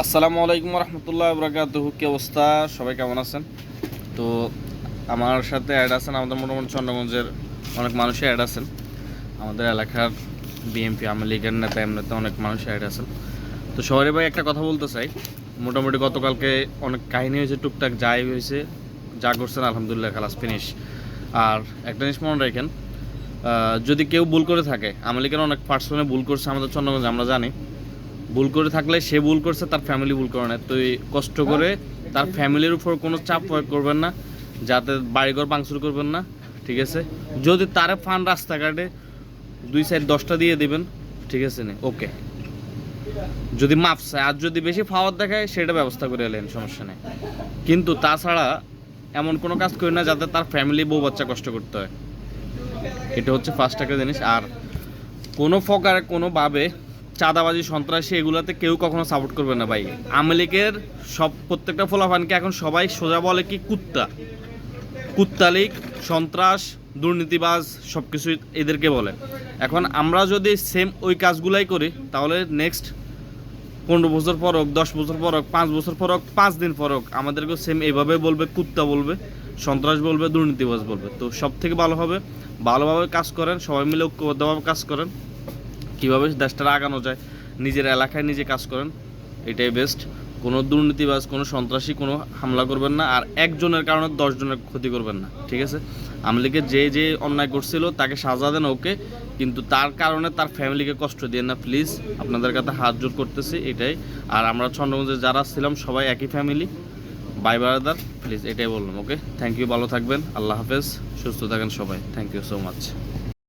আসসালামু আলাইকুম রহমতুল্লাহ বরাকাত কি অবস্থা? সবাই কেমন আছেন? তো আমার সাথে অ্যাড আছেন আমাদের মোটামুটি চন্দ্রগঞ্জের অনেক মানুষই অ্যাড আছেন। আমাদের এলাকার বিএমপি আওয়ামী লীগের নেতা, এমনিতে অনেক মানুষ অ্যাড আছেন। তো সবারই ভাই একটা কথা বলতে চাই। মোটামুটি গতকালকে অনেক কাহিনী হয়েছে, টুকটাক যাই হয়েছে, যা করছেন আলহামদুলিল্লাহ খালাস ফিনিশ আর একটা জিনিস মনে রাখেন যদি কেউ ভুল করে থাকে, আওয়ামী লীগের অনেক পার্সনে ভুল করছে আমাদের চন্দ্রগঞ্জে, আমরা জানি। ভুল করে থাকলে সে ভুল করছে তার ফ্যামিলি ভুল করে না তো কষ্ট করে তার ফ্যামিলির উপর কোনো চাপ প্রয়োগ করবেন না যাতে বাড়িঘর ভাঙচুর করবেন না ঠিক আছে? যদি তারে ফান রাস্তাঘাটে দুই সাইড দশটা দিয়ে দিবেন ঠিক আছে নে? ওকে যদি মাপ চায় আর যদি বেশি ফাওয়ার দেখায় সেটা ব্যবস্থা করে এলেন সমস্যা নেই। কিন্তু তাছাড়া এমন কোনো কাজ করি না যাতে তার ফ্যামিলি বউ বাচ্চা কষ্ট করতে হয়। এটা হচ্ছে ফার্স্ট একটা জিনিস। আর কোনো ফকার কোনোভাবে চাঁদাবাজি, সন্ত্রাসী এগুলাতে কেউ কখনো সাপোর্ট করবে না ভাই। আওয়ামী লীগের সব প্রত্যেকটা ফলাফানকে এখন সবাই সোজা বলে কি কুত্তা। কুত্তা লীগ, সন্ত্রাস, দুর্নীতিবাজ সব কিছু এদেরকে বলে। এখন আমরা যদি সেম ওই কাজগুলাই করি, তাহলে নেক্সট পনেরো বছর পর হোক, দশ বছর পর হোক, পাঁচ বছর পর হোক, পাঁচ দিন পর হোক, আমাদেরকেও সেম এইভাবে বলবে, কুত্তা বলবে, সন্ত্রাস বলবে, দুর্নীতিবাজ বলবে। তো সব থেকে ভালো হবে, ভালোভাবে কাজ করেন, সবাই মিলে ঐক্যবদ্ধভাবে কাজ করেন। কীভাবে দেশটা আগানো যায়, নিজের এলাকায় নিজে কাজ করেন, এটাই বেস্ট কোনো দুর্নীতিবাজ, কোনো সন্ত্রাসী কোনো হামলা করবেন না, আর একজনের কারণে দশজনের ক্ষতি করবেন না, ঠিক আছে? আমলিকে যে যে অন্যায় করছিল, তাকে সাজা দেন ওকে, কিন্তু তার কারণে তার ফ্যামিলিকে কষ্ট দিয়ে না প্লিজ আপনাদের কাছে হাত জোর করতেছি, এটাই। আর আমরা চন্দ্রগঞ্জে যারা ছিলাম, সবাই একই ফ্যামিলি বাই বারাদার প্লিজ এটাই বললাম ওকে থ্যাংক ইউ ভালো থাকবেন। আল্লাহ হাফেজ। সুস্থ থাকেন সবাই। Thank you so much